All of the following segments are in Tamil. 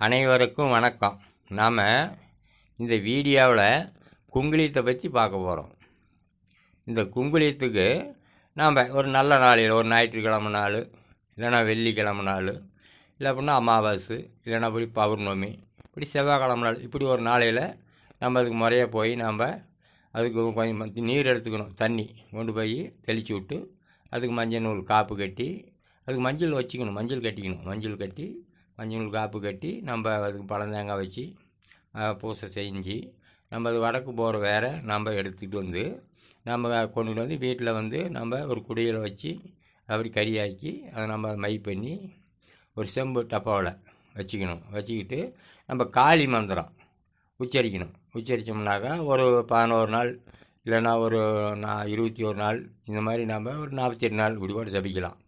அனைவருக்கும் வணக்கம். நாம் இந்த வீடியோவில் குங்குலியத்தை பற்றி பார்க்க போகிறோம் இந்த குங்குலியத்துக்கு நாம் ஒரு நல்ல நாளில் ஒரு ஞாயிற்றுக்கிழமை நாள் இல்லைன்னா வெள்ளிக்கிழமை நாள் இல்லை அப்படின்னா அமாவாசை இல்லைன்னா இப்படி பௌர்ணமி இப்படி செவ்வாய்க்கிழமை நாள் இப்படி ஒரு நாளையில் நம்ம அதுக்கு முறையாக போய் நாம் அதுக்கு கொஞ்சம் நீர் எடுத்துக்கணும் தண்ணி கொண்டு போய் தெளித்து விட்டு அதுக்கு மஞ்சள் நூல் காப்பு கட்டி அதுக்கு மஞ்சள் வச்சுக்கணும் மஞ்சள் கட்டிக்கணும் மஞ்சள் கட்டி மஞ்சள் காப்பு கட்டி நம்ம அதுக்கு பழந்தேங்காய் வச்சு பூசை செஞ்சு நம்ம அது வடக்கு போகிற வேற நம்ம எடுத்துக்கிட்டு வந்து நம்ம கொண்டு வந்து வீட்டில் வந்து நம்ம ஒரு குடியில் வச்சு அப்படி கறியாக்கி அதை நம்ம மை பண்ணி ஒரு செம்பு டப்பாவில் வச்சுக்கணும். வச்சுக்கிட்டு நம்ம காளி மந்திரம் உச்சரிக்கணும். உச்சரித்தோம்னாக்கா ஒரு பதினோரு நாள் இல்லைன்னா ஒரு நா இருபத்தி ஒரு நாள் இந்த மாதிரி நம்ம ஒரு நாற்பத்தெட்டு நாள் இப்படி கூட ஜபிக்கலாம்.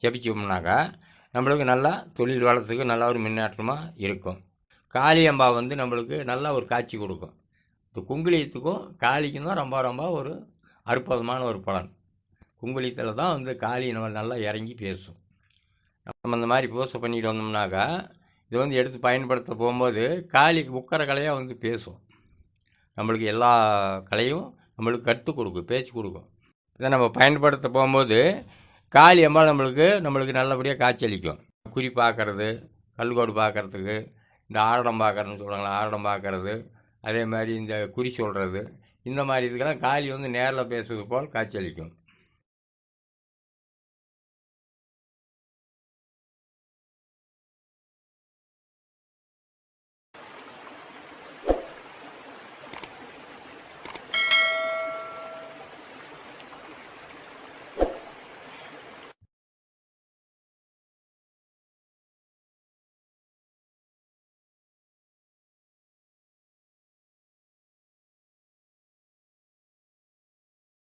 ஜபிச்சோம்னாக்கா நம்மளுக்கு நல்லா தொழில் வளத்துக்கு நல்லா ஒரு முன்னேற்றமாக இருக்கும். காளியம்பா வந்து நம்மளுக்கு நல்லா ஒரு காட்சி கொடுக்கும். இந்த குங்குளியத்துக்கும் காளிக்கும் தான் ரொம்ப ரொம்ப ஒரு அற்புதமான ஒரு பலன். குங்குளியத்தில் தான் வந்து காளி நம்ம நல்லா இறங்கி பேசும். நம்ம இந்த மாதிரி பூசை பண்ணிட்டு வந்தோம்னாக்கா இது வந்து எடுத்து பயன்படுத்த போகும்போது காளி உக்கர கலையாக வந்து பேசும். நம்மளுக்கு எல்லா கலையும் நம்மளுக்கு கற்றுக் கொடுக்கும் பேச்சு கொடுக்கும். இதை நம்ம பயன்படுத்த போகும்போது காளி அம்மா நம்மளுக்கு நம்மளுக்கு நல்லபடியாக காய்ச்சலிக்கும் குறி பார்க்கறது கல்கோடு பார்க்கறதுக்கு இந்த ஆரடம் பார்க்கறதுன்னு சொல்லுவாங்களா ஆரடம் பார்க்கறது அதே மாதிரி இந்த குறி சொல்கிறது இந்த மாதிரி இதுக்கெல்லாம் காளி வந்து நேரில் பேசுவது போல் காய்ச்சலிக்கும்